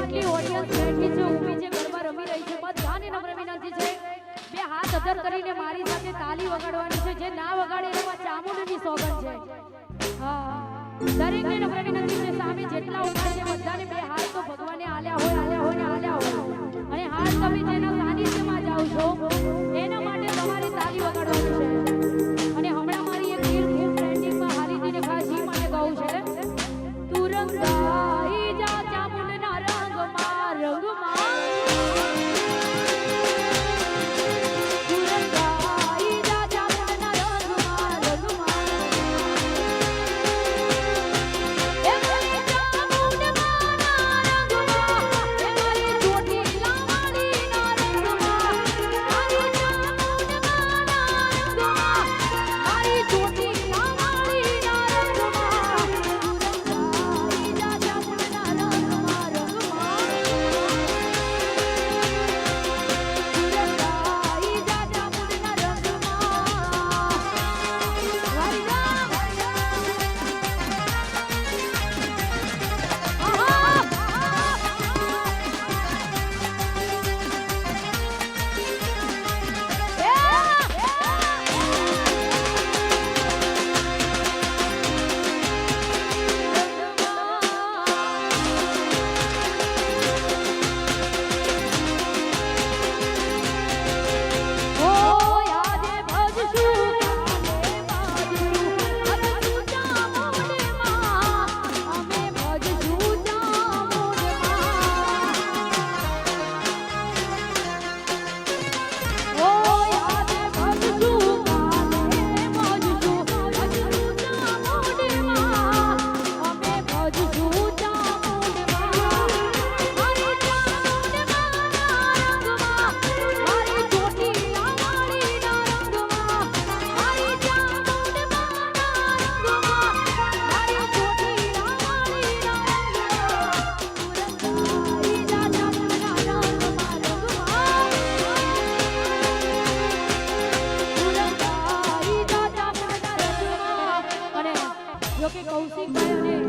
જેટલી ઓડિયન્સ બેઠી છે ઊભી છે, ગરબા રમી રહી છે, બધાને નમ્ર વિનંતી છે. બે હાથ અધર કરીને મારી સાથે તાલી વગાડવાની છે, જે ના વગાડે એમાં ચામુંડની સોગંદ છે. હા, દરેકને નમ્ર વિનંતી છે, સામે જેટલા ઊભા છે, બધાને બે હાથ તો ભગવાને આલ્યા હોય આલ્યા હોય આલ્યા હોય. અને હાથ તમે જેના સાનિધ્યમાં જાઓ છો, એના માટે તમારે તાલી વગાડવાની છે. અને હમણાં મારી એક રીલ ખૂબ ટ્રેન્ડિંગમાં હાલી હતી ને ખાસ ઈ માટે કહું છે. તું કે કૌશિકભાઈ અને